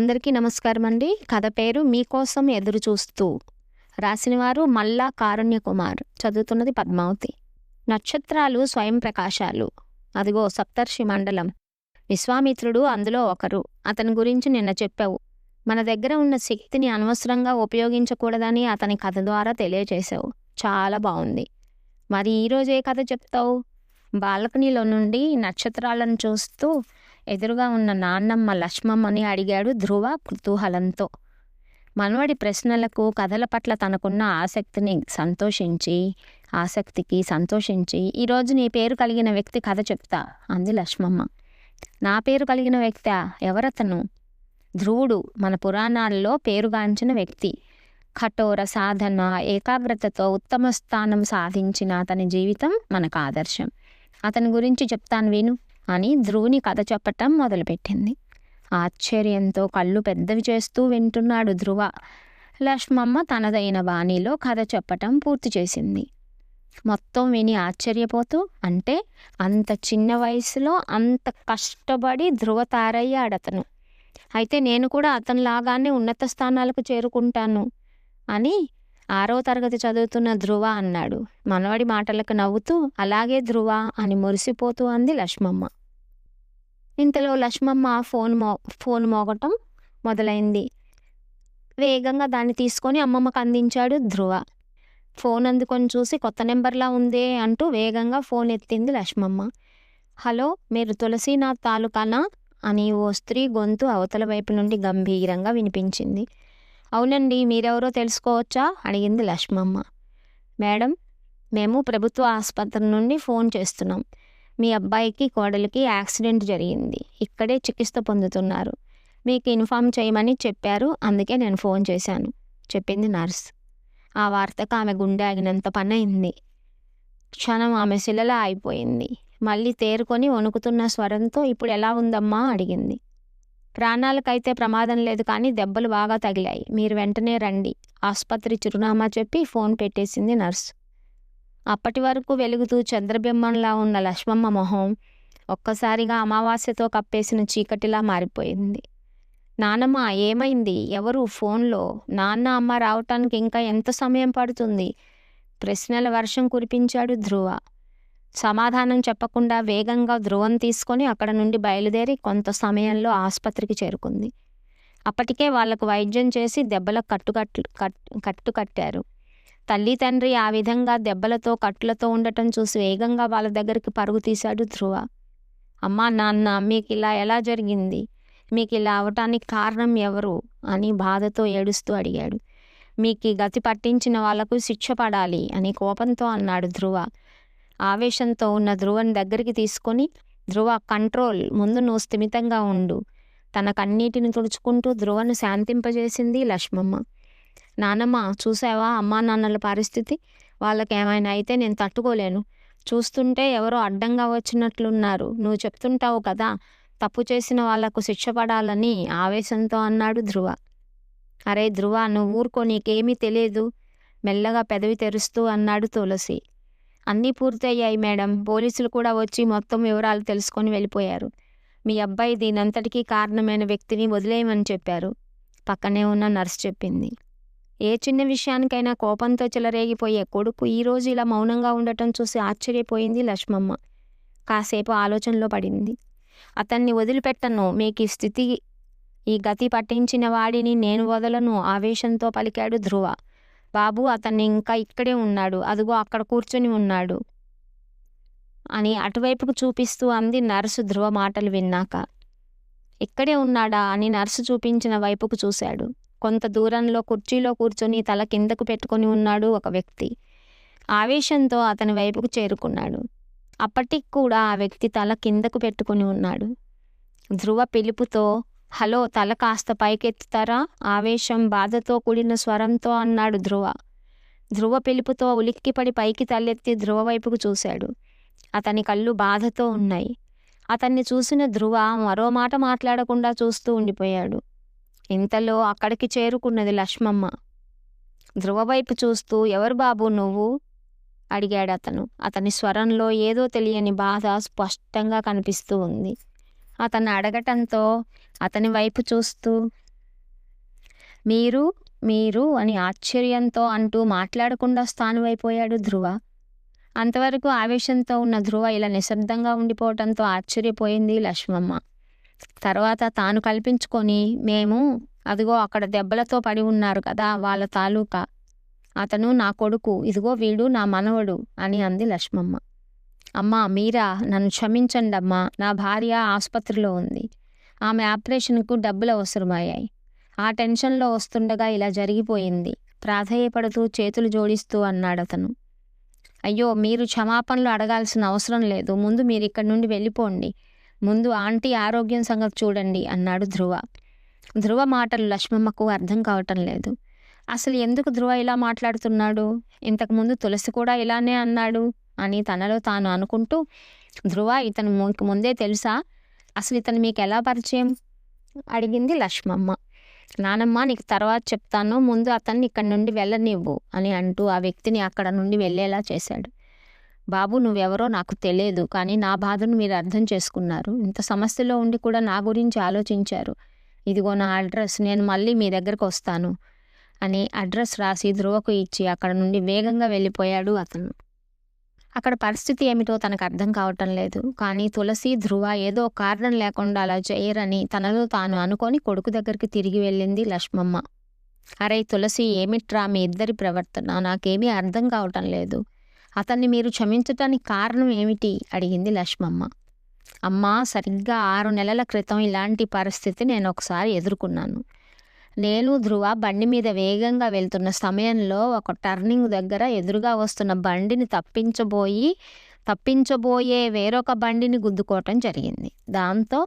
అందరికీ నమస్కారం అండి. కథ పేరు మీకోసం ఎదురు చూస్తూ. రాసినవారు మల్లా కారుణ్య కుమార్ చదువుతున్నది పద్మావతి. నక్షత్రాలు స్వయం ప్రకాశాలు. అదిగో సప్తర్షి మండలం. విశ్వామిత్రుడు అందులో ఒకరు. అతని గురించి నిన్న చెప్పావు. మన దగ్గర ఉన్న శక్తిని అనవసరంగా ఉపయోగించకూడదని అతని కథ ద్వారా తెలియజేశావు. చాలా బాగుంది మరి ఈరోజు ఏ కథ చెప్తావు? బాల్కనీలో నుండి నక్షత్రాలను చూస్తూ ఎదురుగా ఉన్న నాన్నమ్మ లక్ష్మమ్మని అడిగాడు ధ్రువ కుతూహలంతో. మనవడి ప్రశ్నలకు కథల పట్ల తనకున్న ఆసక్తిని సంతోషించి ఆసక్తికి సంతోషించి ఈరోజు నీ పేరు కలిగిన వ్యక్తి కథ చెప్తా అంది లక్ష్మమ్మ. నా పేరు కలిగిన వ్యక్తి? ఎవరతను? ధ్రువుడు మన పురాణాల్లో పేరుగాంచిన వ్యక్తి. కఠోర సాధన ఏకాగ్రతతో ఉత్తమ స్థానం సాధించిన అతని జీవితం మనకు ఆదర్శం. అతని గురించి చెప్తాను విను. అని ధ్రువుని కథ చెప్పటం మొదలుపెట్టింది. ఆశ్చర్యంతో కళ్ళు పెద్దవి చేస్తూ వింటున్నాడు ధ్రువ. లక్ష్మమ్మ తనదైన బాణీలో కథ చెప్పటం పూర్తి చేసింది. మొత్తం విని ఆశ్చర్యపోతూ అంటే అంత చిన్న వయసులో అంత కష్టపడి ధ్రువ అతను అయితే నేను కూడా అతనిలాగానే ఉన్నత స్థానాలకు చేరుకుంటాను అని ఆరో తరగతి చదువుతున్న ధ్రువ అన్నాడు. మనవడి మాటలకు నవ్వుతూ అలాగే ధ్రువ అని మురిసిపోతూ అంది లక్ష్మమ్మ. ఇంతలో లక్ష్మమ్మ ఫోన్ మో ఫోన్ మోగటం మొదలైంది. వేగంగా దాన్ని తీసుకొని అమ్మమ్మకు అందించాడు ధ్రువ. ఫోన్ అందుకొని చూసి కొత్త నెంబర్లా ఉందే అంటూ వేగంగా ఫోన్ ఎత్తింది లక్ష్మమ్మ. హలో మీరు తులసీనాథ్ తాలూకానా? అని ఓ స్త్రీ గొంతు అవతల వైపు నుండి గంభీరంగా వినిపించింది. అవునండి మీరెవరో తెలుసుకోవచ్చా? అడిగింది లక్ష్మమ్మ. మేడం మేము ప్రభుత్వ ఆసుపత్రి నుండి ఫోన్ చేస్తున్నాం. మీ అబ్బాయికి కోడలికి యాక్సిడెంట్ జరిగింది. ఇక్కడే చికిత్స పొందుతున్నారు. మీకు ఇన్ఫామ్ చేయమని చెప్పారు. అందుకే నేను ఫోన్ చేశాను. చెప్పింది నర్స్. ఆ వార్తకు ఆమె గుండె ఆగినంత పని అయింది క్షణం ఆమె శిలలా అయిపోయింది. మళ్ళీ తేరుకొని వణుకుతున్న స్వరంతో ఇప్పుడు ఎలా ఉందమ్మా అడిగింది. ప్రాణాలకైతే ప్రమాదం లేదు కానీ దెబ్బలు బాగా తగిలాయి. మీరు వెంటనే రండి. ఆసుపత్రి చిరునామా చెప్పి ఫోన్ పెట్టేసింది నర్సు. అప్పటి వరకు వెలుగుతూ చంద్రబింబంలా ఉన్న లక్ష్మమ్మ మొహం ఒక్కసారిగా అమావాస్యతో కప్పేసిన చీకటిలా మారిపోయింది. నానమ్మ ఏమైంది? ఎవరు? ఫోన్లో? నాన్న అమ్మ రావటానికి ఇంకా ఎంత సమయం పడుతుంది? ప్రశ్నల వర్షం కురిపించాడు ధ్రువ. సమాధానం చెప్పకుండా వేగంగా ధ్రువం తీసుకొని అక్కడ నుండి బయలుదేరి కొంత సమయంలో ఆసుపత్రికి చేరుకుంది. అప్పటికే వాళ్ళకు వైద్యం చేసి దెబ్బలకు కట్టుకట్లు కట్ కట్టు కట్టారు తల్లి తండ్రి ఆ విధంగా దెబ్బలతో కట్టులతో ఉండటం చూసి వేగంగా వాళ్ళ దగ్గరికి పరుగు తీశాడు ధ్రువ. అమ్మా నాన్న మీకు ఇలా ఎలా జరిగింది? మీకు ఇలా అవటానికి కారణం ఎవరు? అని బాధతో ఏడుస్తూ అడిగాడు. మీకు ఈ గతి పట్టించిన వాళ్ళకు శిక్ష పడాలి అని కోపంతో అన్నాడు ధ్రువ. ఆవేశంతో ఉన్న ధ్రువని దగ్గరికి తీసుకొని ధ్రువ కంట్రోల్ ముందు నువ్వు స్థిమితంగా ఉండు. తన కన్నీటిని తుడుచుకుంటూ ధ్రువను శాంతింపజేసింది లక్ష్మమ్మ. నానమ్మ చూసావా అమ్మా నాన్నల పరిస్థితి? వాళ్ళకి ఏమైనా అయితే నేను తట్టుకోలేను. చూస్తుంటే ఎవరో అడ్డంగా వచ్చినట్లున్నారు. నువ్వు చెప్తుంటావు కదా తప్పు చేసిన వాళ్ళకు శిక్ష పడాలని ఆవేశంతో అన్నాడు ధ్రువ. అరే ధ్రువ నువ్వు ఊరుకో నీకేమీ తెలియదు. మెల్లగా పెదవి తెరుస్తూ అన్నాడు తులసి. అన్నీ పూర్తయ్యాయి మేడం. పోలీసులు కూడా వచ్చి మొత్తం వివరాలు తెలుసుకొని వెళ్ళిపోయారు. మీ అబ్బాయి దీనంతటికీ కారణమైన వ్యక్తిని వదిలేయమని చెప్పారు. పక్కనే ఉన్న నర్స్ చెప్పింది. ఏ చిన్న విషయానికైనా కోపంతో చెలరేగిపోయే కొడుకు ఈరోజు ఇలా మౌనంగా ఉండటం చూసి ఆశ్చర్యపోయింది లక్ష్మమ్మ. కాసేపు ఆలోచనలో పడింది. అతన్ని వదిలిపెట్టను. మీకు ఈ స్థితి ఈ గతి పట్టించిన వాడిని నేను వదలను. ఆవేశంతో పలికాడు ధ్రువ. బాబు అతన్ని ఇంకా ఇక్కడే ఉన్నాడు. అదిగో అక్కడ కూర్చొని ఉన్నాడు అని అటువైపుకు చూపిస్తూ అంది నర్సు ధ్రువ మాటలు విన్నాక. ఇక్కడే ఉన్నాడా అని నర్సు చూపించిన వైపుకు చూశాడు. కొంత దూరంలో కుర్చీలో కూర్చొని తల కిందకు పెట్టుకొని ఉన్నాడు ఒక వ్యక్తి. ఆవేశంతో అతని వైపుకు చేరుకున్నాడు. అప్పటికి కూడా ఆ వ్యక్తి తల కిందకు పెట్టుకుని ఉన్నాడు. ధ్రువ పిలుపుతో హలో తల కాస్త పైకెత్తుతారా? ఆవేశం బాధతో కూడిన స్వరంతో అన్నాడు ధ్రువ. ధ్రువ పిలుపుతో ఉలిక్కిపడి పైకి తలెత్తి ధ్రువ వైపుకు చూశాడు. అతని కళ్ళు బాధతో ఉన్నాయి. అతన్ని చూసిన ధ్రువ మరో మాట మాట్లాడకుండా చూస్తూ ఉండిపోయాడు. ఇంతలో అక్కడికి చేరుకున్నది లక్ష్మమ్మ. ధ్రువవైపు చూస్తూ ఎవరు బాబు నువ్వు? అడిగాడు అతను. అతని స్వరంలో ఏదో తెలియని బాధ స్పష్టంగా కనిపిస్తూ ఉంది. అతను అడగటంతో అతని వైపు చూస్తూ మీరు మీరు అని ఆశ్చర్యంతో అంటూ మాట్లాడకుండా స్థానమైపోయాడు ధ్రువ. అంతవరకు ఆవేశంతో ఉన్న ధ్రువ ఇలా నిశ్శబ్దంగా ఉండిపోవటంతో ఆశ్చర్యపోయింది లక్ష్మమ్మ. తర్వాత తాను కల్పించుకొని మేము అదిగో అక్కడ దెబ్బలతో పడి ఉన్నారు కదా వాళ్ళ తాలూకా అతను నా కొడుకు ఇదిగో వీడు నా మనవడు అని అంది లక్ష్మమ్మ. అమ్మా మీరా నన్ను క్షమించండి అమ్మా నా భార్య ఆసుపత్రిలో ఉంది. ఆమె ఆపరేషన్కు డబ్బులు అవసరమయ్యాయి. ఆ టెన్షన్లో వస్తుండగా ఇలా జరిగిపోయింది. ప్రాధేయపడుతూ చేతులు జోడిస్తూ అన్నాడు అతను అయ్యో మీరు క్షమాపణలు అడగాల్సిన అవసరం లేదు. ముందు మీరు ఇక్కడి నుండి వెళ్ళిపోండి. ముందు ఆంటీ ఆరోగ్యం సంగతి చూడండి అన్నాడు ధ్రువ. ధ్రువ మాటలు లక్ష్మమ్మకు అర్థం కావటం లేదు. అసలు ఎందుకు ధ్రువ ఇలా మాట్లాడుతున్నాడు? ఇంతకుముందు తులసి కూడా ఇలానే అన్నాడు అని తనలో తాను అనుకుంటూ ధ్రువ ఇతను మీకు ముందే తెలుసా? అసలు ఇతను మీకు ఎలా పరిచయం? అడిగింది లక్ష్మమ్మ. నానమ్మ నీకు తర్వాత చెప్తాను ముందు అతన్ని ఇక్కడి నుండి వెళ్ళనివ్వు అని అంటూ ఆ వ్యక్తిని అక్కడ నుండి వెళ్ళేలా చేశాడు. బాబు నువ్వెవరో నాకు తెలియదు కానీ నా బాధను మీరు అర్థం చేసుకున్నారు. ఇంత సమస్యలో ఉండి కూడా నా గురించి ఆలోచించారు. ఇదిగో నా అడ్రస్ నేను మళ్ళీ మీ దగ్గరకు వస్తాను అని అడ్రస్ రాసి ధ్రువకు ఇచ్చి అక్కడ నుండి వేగంగా వెళ్ళిపోయాడు అతను. అక్కడ పరిస్థితి ఏమిటో తనకు అర్థం కావటం లేదు కానీ తులసి ధ్రువ ఏదో కారణం లేకుండా అలా చేయరని తనలో తాను అనుకొని కొడుకు దగ్గరికి తిరిగి వెళ్ళింది లక్ష్మమ్మ. అరే తులసి ఏమిట్రా మీ ఇద్దరి ప్రవర్తన? నాకేమీ అర్థం కావటం లేదు. అతన్ని మీరు క్షమించటానికి కారణం ఏమిటి? అడిగింది లక్ష్మమ్మ. అమ్మా సరిగ్గా ఆరు నెలల క్రితం ఇలాంటి పరిస్థితి నేను ఒకసారి ఎదుర్కొన్నాను. నేను ధ్రువ బండి మీద వేగంగా వెళ్తున్న సమయంలో ఒక టర్నింగ్ దగ్గర ఎదురుగా వస్తున్న బండిని తప్పించబోయి తప్పించబోయే వేరొక బండిని గుద్దుకోవటం జరిగింది. దాంతో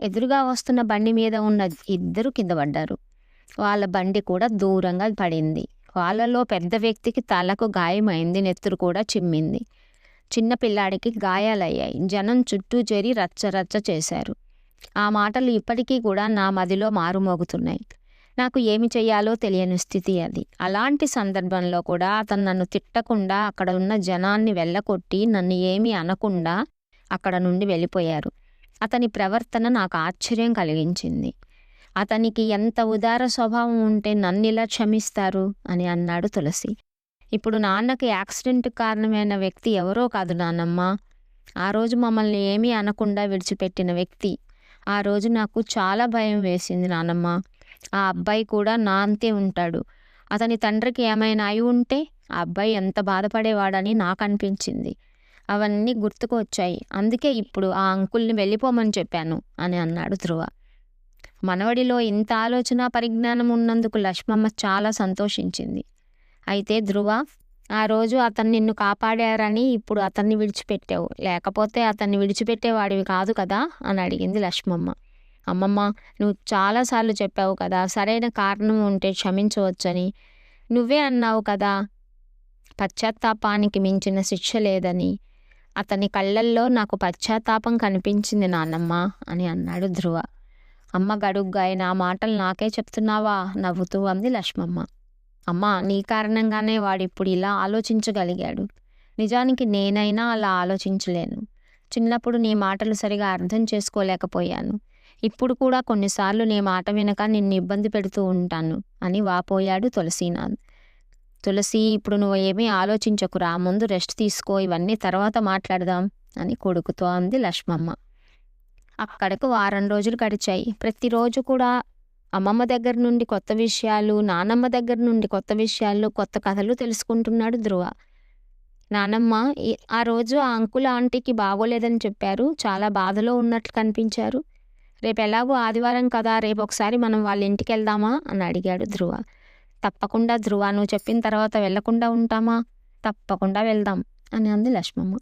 ఎదురుగా వస్తున్న బండి మీద ఉన్న ఇద్దరు కింద పడ్డారు. వాళ్ళ బండి కూడా దూరంగా పడింది. వాళ్ళలో పెద్ద వ్యక్తికి తలకు గాయమైంది నెత్తురు కూడా చిమ్మింది. చిన్న పిల్లాడికి గాయాలయ్యాయి. జనం చుట్టూ చేరి రచ్చరచ్చ చేశారు. ఆ మాటలు ఇప్పటికీ కూడా నా మదిలో మారుమోగుతున్నాయి. నాకు ఏమి చేయాలో తెలియని స్థితి అది. అలాంటి సందర్భంలో కూడా అతను నన్ను తిట్టకుండా అక్కడ ఉన్న జనాన్ని వెళ్ళకొట్టి నన్ను ఏమీ అనకుండా అక్కడ నుండి వెళ్ళిపోయారు. అతని ప్రవర్తన నాకు ఆశ్చర్యం కలిగించింది. అతనికి ఎంత ఉదార స్వభావం ఉంటే నన్ను ఇలా క్షమిస్తారు అని అన్నాడు తులసి. ఇప్పుడు నాన్నకి యాక్సిడెంట్ కారణమైన వ్యక్తి ఎవరో కాదు నాన్నమ్మ ఆ రోజు మమ్మల్ని ఏమీ అనకుండా విడిచిపెట్టిన వ్యక్తి. ఆ రోజు నాకు చాలా భయం వేసింది నానమ్మ. ఆ అబ్బాయి కూడా నా అంతే ఉంటాడు. అతని తండ్రికి ఏమైనా అయి ఉంటే ఆ అబ్బాయి ఎంత బాధపడేవాడని నాకు అనిపించింది అవన్నీ గుర్తుకు వచ్చాయి అందుకే ఇప్పుడు ఆ అంకుల్ని వెళ్ళిపోమని చెప్పాను అని అన్నాడు ధ్రువ మనవడిలో ఇంత ఆలోచన పరిజ్ఞానం ఉన్నందుకు లక్ష్మమ్మ చాలా సంతోషించింది. అయితే ధ్రువ ఆ రోజు అతను నిన్ను కాపాడారని ఇప్పుడు అతన్ని విడిచిపెట్టావు. లేకపోతే అతన్ని విడిచిపెట్టేవాడివి కాదు కదా? అని అడిగింది లక్ష్మమ్మ. అమ్మమ్మ నువ్వు చాలాసార్లు చెప్పావు కదా సరైన కారణం ఉంటే క్షమించవచ్చని. నువ్వే అన్నావు కదా పశ్చాత్తాపానికి మించిన శిక్ష లేదని. అతని కళ్ళల్లో నాకు పశ్చాత్తాపం కనిపించింది నాన్నమ్మ అని అన్నాడు ధ్రువ. అమ్మ గడుగ్గాయి నా మాటలు నాకే చెప్తున్నావా? నవ్వుతూ అంది లక్ష్మమ్మ. అమ్మా నీ కారణంగానే వాడిప్పుడు ఇలా ఆలోచించగలిగాడు. నిజానికి నేనైనా అలా ఆలోచించలేను. చిన్నప్పుడు నీ మాటలు సరిగా అర్థం చేసుకోలేకపోయాను. ఇప్పుడు కూడా కొన్నిసార్లు నీ మాట వెనక నిన్ను ఇబ్బంది పెడుతూ ఉంటాను అని వాపోయాడు తులసీనాథ్. తులసి ఇప్పుడు నువ్వు ఏమీ ఆలోచించకురా ముందు రెస్ట్ తీసుకో ఇవన్నీ తర్వాత మాట్లాడదాం అని కొడుకుతో అంది లక్ష్మమ్మ. అక్కడకు వారం రోజులు గడిచాయి. ప్రతిరోజు కూడా అమ్మమ్మ దగ్గర నుండి కొత్త విషయాలు నానమ్మ దగ్గర నుండి కొత్త విషయాలు కొత్త కథలు తెలుసుకుంటున్నాడు ధ్రువ. నానమ్మ ఈ- ఆ రోజు ఆ అంకుల్ ఆంటీకి బాగోలేదని చెప్పారు. చాలా బాధలో ఉన్నట్లు కనిపించారు. రేపు ఎలాగో ఆదివారం కదా రేపు ఒకసారి మనం వాళ్ళ ఇంటికి వెళ్దామా? అని అడిగాడు ధ్రువ. తప్పకుండా ధ్రువ నువ్వు చెప్పిన తర్వాత వెళ్ళకుండా ఉంటామా? తప్పకుండా వెళ్దాం అని అంది లక్ష్మమ్మ.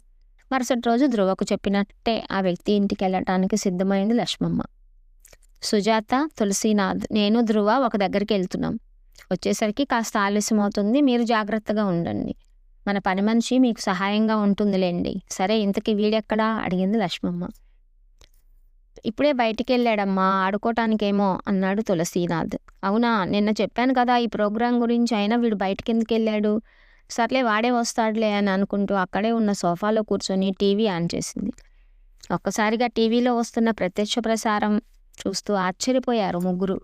మరుసటి రోజు ధ్రువకు చెప్పినట్టే ఆ వ్యక్తి ఇంటికి వెళ్ళటానికి సిద్ధమైంది లక్ష్మమ్మ. సుజాత తులసీనాథ్ నేను ధ్రువ ఒక దగ్గరికి వెళ్తున్నాం. వచ్చేసరికి కాస్త ఆలస్యం అవుతుంది మీరు జాగ్రత్తగా ఉండండి. మన పని మనిషి మీకు సహాయంగా ఉంటుందిలేండి. సరే ఇంతకీ వీడెక్కడా? అడిగింది లక్ష్మమ్మ. ఇప్పుడే బయటికి వెళ్ళాడమ్మా ఆడుకోవటానికేమో అన్నాడు తులసీనాథ్. అవునా నిన్న చెప్పాను కదా ఈ ప్రోగ్రాం గురించి అయినా వీడు బయట ఎందుకు వెళ్ళాడు? సర్లే వాడే వస్తాడులే అని అనుకుంటూ అక్కడే ఉన్న సోఫాలో కూర్చొని టీవీ ఆన్ చేసింది. ఒక్కసారిగా టీవీలో వస్తున్న ప్రత్యక్ష ప్రసారం చూస్తూ ఆశ్చర్యపోయారు ముగ్గురు.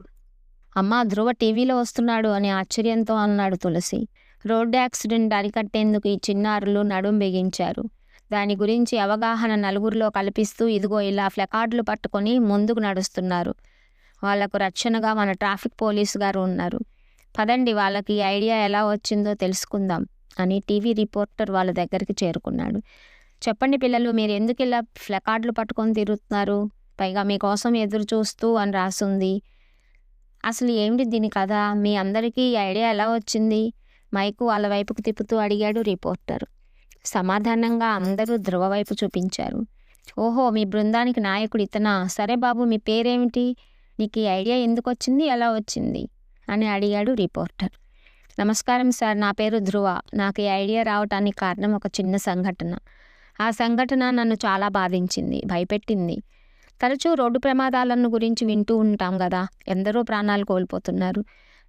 అమ్మ ధ్రువ టీవీలో వస్తున్నాడు అని ఆశ్చర్యంతో అన్నాడు తులసి. రోడ్డు యాక్సిడెంట్ అరికట్టేందుకు ఈ చిన్నారులు నడుం బిగించారు. దాని గురించి అవగాహన నలుగురిలో కల్పిస్తూ ఇదిగో ఇలా ఫ్లెకార్డులు పట్టుకొని ముందుకు నడుస్తున్నారు. వాళ్ళకు రక్షణగా మన ట్రాఫిక్ పోలీసు గారు ఉన్నారు. పదండి వాళ్ళకి ఈ ఐడియా ఎలా వచ్చిందో తెలుసుకుందాం. అని టీవీ రిపోర్టర్ వాళ్ళ దగ్గరికి చేరుకున్నాడు. చెప్పండి పిల్లలు మీరు ఎందుకు ఇలా ఫ్లెకార్డులు పట్టుకొని తిరుగుతున్నారు? పైగా మీకోసం ఎదురు చూస్తూ అని రాసుంది. అసలు ఏమిటి దీని కథ? మీ అందరికీ ఈ ఐడియా ఎలా వచ్చింది? మైకు వాళ్ళ వైపుకు తిప్పుతూ అడిగాడు రిపోర్టర్. సమాధానంగా అందరూ ధ్రువ వైపు చూపించారు. ఓహో మీ బృందానికి నాయకుడు ఇతనా? సరే బాబు మీ పేరేమిటి? నీకు ఈ ఐడియా ఎందుకు వచ్చింది ఎలా వచ్చింది? అని అడిగాడు రిపోర్టర్. నమస్కారం సార్ నా పేరు ధ్రువ. నాకు ఈ ఐడియా రావటానికి కారణం ఒక చిన్న సంఘటన. ఆ సంఘటన నన్ను చాలా బాధించింది భయపెట్టింది. తరచూ రోడ్డు ప్రమాదాలను గురించి వింటూ ఉంటాం కదా ఎందరో ప్రాణాలు కోల్పోతున్నారు.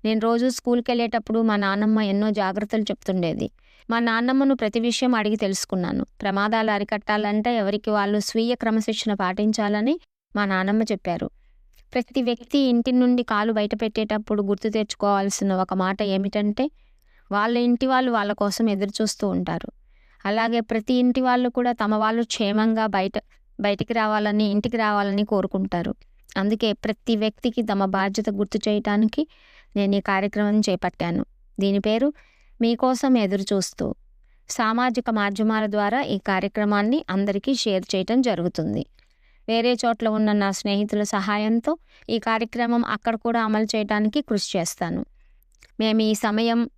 నేను రోజు స్కూల్కి వెళ్ళేటప్పుడు మా నాన్నమ్మ ఎన్నో జాగ్రత్తలు చెప్తుండేది. మా నాన్నమ్మను ప్రతి విషయం అడిగి తెలుసుకున్నాను. ప్రమాదాలు అరికట్టాలంటే ఎవరికి వాళ్ళు స్వీయ క్రమశిక్షణ పాటించాలని మా నాన్నమ్మ చెప్పారు. ప్రతి వ్యక్తి ఇంటి నుండి కాలు బయట పెట్టేటప్పుడు గుర్తు తెచ్చుకోవాల్సిన ఒక మాట ఏమిటంటే వాళ్ళ ఇంటి వాళ్ళు వాళ్ళ కోసం ఎదురు చూస్తూ ఉంటారు. అలాగే ప్రతి ఇంటి వాళ్ళు కూడా తమ వాళ్ళు క్షేమంగా బయట బయటికి రావాలని ఇంటికి రావాలని కోరుకుంటారు. అందుకే ప్రతి వ్యక్తికి తమ బాధ్యత గుర్తు చేయటానికి నేను ఈ కార్యక్రమం చేపట్టాను. దీని పేరు మీకోసం ఎదురు చూస్తూ. సామాజిక మాధ్యమాల ద్వారా ఈ కార్యక్రమాన్ని అందరికీ షేర్ చేయటం జరుగుతుంది. వేరే చోట్ల ఉన్న నా స్నేహితుల సహాయంతో ఈ కార్యక్రమం అక్కడ కూడా అమలు చేయడానికి కృషి చేస్తాను. మేము ఈ సమయం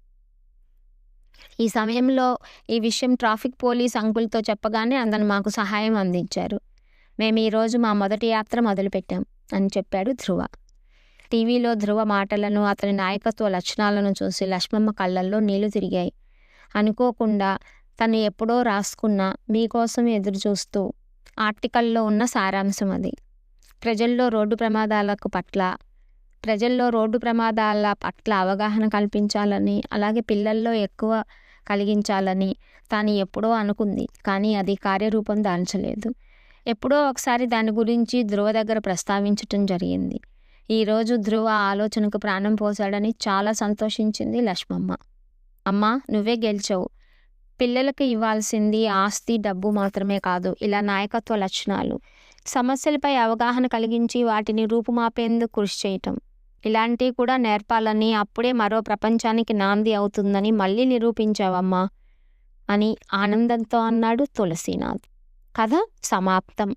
ఈ సమయంలో ఈ విషయం ట్రాఫిక్ పోలీస్ అంకుల్తో చెప్పగానే అందరు మాకు సహాయం అందించారు. మేము ఈరోజు మా మొదటి యాత్ర మొదలుపెట్టాం అని చెప్పాడు ధ్రువ. టీవీలో ధ్రువ మాటలను అతని నాయకత్వ లక్షణాలను చూసి లక్ష్మమ్మ కళ్ళల్లో నీళ్ళు తిరిగాయి. అనుకోకుండా తను ఎప్పుడో రాసుకున్న మీకోసం ఎదురు చూస్తూ ఆర్టికల్లో ఉన్న సారాంశం అది. ప్రజల్లో రోడ్డు ప్రమాదాలకు పట్ల ప్రజల్లో రోడ్డు ప్రమాదాల పట్ల అవగాహన కల్పించాలని అలాగే పిల్లల్లో ఎక్కువ కలిగించాలని తాను ఎప్పుడో అనుకుంది కానీ అది కార్యరూపం దాల్చలేదు. ఎప్పుడో ఒకసారి దాని గురించి ధ్రువ దగ్గర ప్రస్తావించటం జరిగింది. ఈరోజు ధ్రువ ఆలోచనకు ప్రాణం పోశాడని చాలా సంతోషించింది లక్ష్మమ్మ. అమ్మా నువ్వే గెలిచావు. పిల్లలకు ఇవ్వాల్సింది ఆస్తి డబ్బు మాత్రమే కాదు ఇలా నాయకత్వ లక్షణాలు. సమస్యలపై అవగాహన కలిగించి వాటిని రూపుమాపేందుకు కృషి చేయటం. ఇలాంటివి కూడా నేర్పాలని అప్పుడే మరో ప్రపంచానికి నాంది అవుతుందని మళ్ళీ నిరూపించావమ్మా అని ఆనందంతో అన్నాడు తులసీనాథ్. కథ సమాప్తం.